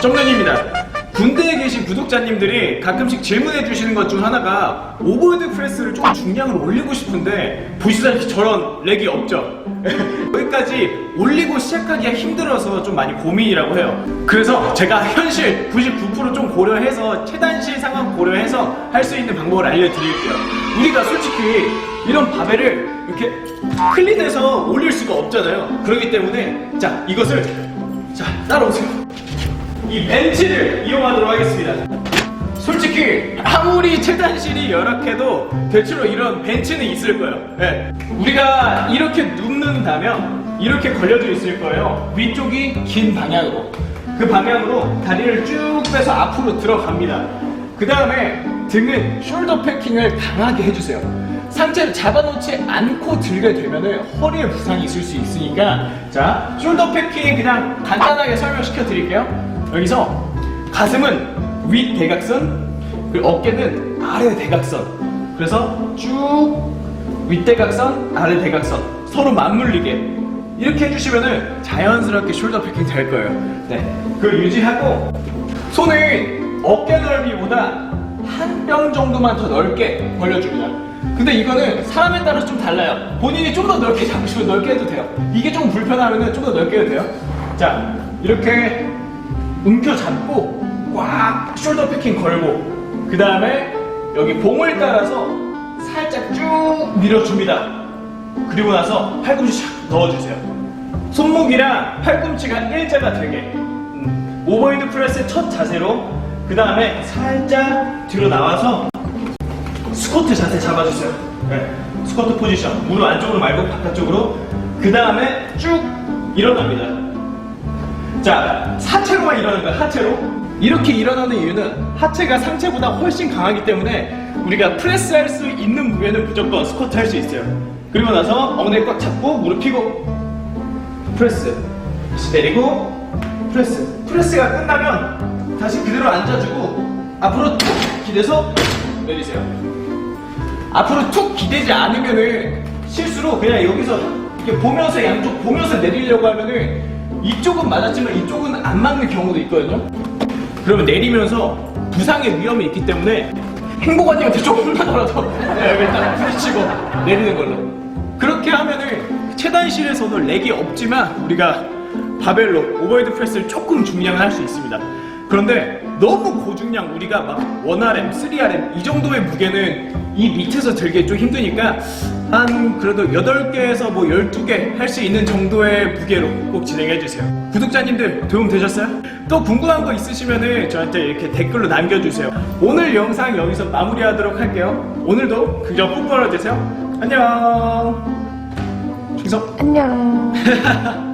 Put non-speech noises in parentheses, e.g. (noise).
정년입니다. 군대에 계신 구독자님들이 가끔씩 질문해 주시는 것 중 하나가 오버헤드 프레스를 좀 중량을 올리고 싶은데 보시다시피 저런 렉이 없죠. (laughs) 여기까지 올리고 시작하기가 힘들어서 좀 많이 고민이라고 해요. 그래서 제가 현실 99%좀 고려해서 최단실 상황 고려해서 할 수 있는 방법을 알려드릴게요. 우리가 솔직히 이런 바벨을 이렇게 클린해서 올릴 수가 없잖아요. 그렇기 때문에 자 이것을 자 따라오세요. 이 벤치를 이용하도록 하겠습니다. 솔직히 아무리 최단실이 열악해도 대체로 이런 벤치는 있을 거예요. 예. 우리가 이렇게 눕는다면 이렇게 걸려져 있을 거예요. 위쪽이 긴 방향으로. 그 방향으로 다리를 쭉 빼서 앞으로 들어갑니다. 그 다음에 등은 숄더 패킹을 강하게 해주세요. 상체를 잡아놓지 않고 들게 되면은 허리에 부상이 있을 수 있으니까 자 숄더 패킹 그냥 간단하게 설명시켜 드릴게요. 여기서 가슴은 윗 대각선 그리고 어깨는 아래 대각선 그래서 쭉 윗대각선 아래 대각선 서로 맞물리게 이렇게 해주시면은 자연스럽게 숄더 패킹 될 거예요. 네, 그걸 유지하고 손을 어깨 넓이보다 한 뼘 정도만 더 넓게 벌려줍니다. 근데 이거는 사람에 따라 좀 달라요. 본인이 좀 더 넓게 잡으시면 넓게 해도 돼요. 이게 좀 불편하면 좀더 넓게 해도 돼요. 자, 이렇게 움켜 잡고 꽉 숄더 패킹 걸고 그 다음에 여기 봉을 따라서 살짝 쭉 밀어줍니다. 그리고 나서 팔꿈치 샥 넣어주세요. 손목이랑 팔꿈치가 일자가 되게 음, 오버헤드 프레스의 첫 자세로 그 다음에 살짝 뒤로 나와서 스쿼트 자세 잡아주세요. 네. 스쿼트 포지션 무릎 안쪽으로 말고 바깥쪽으로 그 다음에 쭉 일어납니다. 자, 하체로만 일어나는 거야, 하체로. 이렇게 일어나는 이유는 하체가 상체보다 훨씬 강하기 때문에 우리가 프레스 할 수 있는 무게는 무조건 스쿼트 할 수 있어요. 그리고 나서 엉덩이 꽉 잡고 무릎 펴고 프레스. 다시 내리고 프레스. 프레스가 끝나면 다시 그대로 앉아주고 앞으로 툭 기대서 내리세요. 앞으로 툭 기대지 않으면은 실수로 그냥 여기서 이렇게 보면서 양쪽 보면서 내리려고 하면은 이쪽은 맞았지만 이쪽은 안 맞는 경우도 있거든요. 그러면 내리면서 부상의 위험이 있기 때문에 행복한님한테 조금만더라도 네, 여기 일단 부딪히고 내리는 걸로. 그렇게 하면은 최단실에서도 렉이 없지만 우리가 바벨로 오버헤드 프레스를 조금 중량을 할 수 있습니다. 그런데 너무 고중량 우리가 막 1RM, 3RM 이 정도의 무게는 이 밑에서 들기 좀 힘드니까 한 그래도 8개에서 뭐 12개 할 수 있는 정도의 무게로 꼭 진행해 주세요. 구독자님들 도움 되셨어요? 또 궁금한 거 있으시면은 저한테 이렇게 댓글로 남겨주세요. 오늘 영상 여기서 마무리하도록 할게요. 오늘도 그저 풋볼러 되세요. 안녕. 충성. 안녕. (laughs)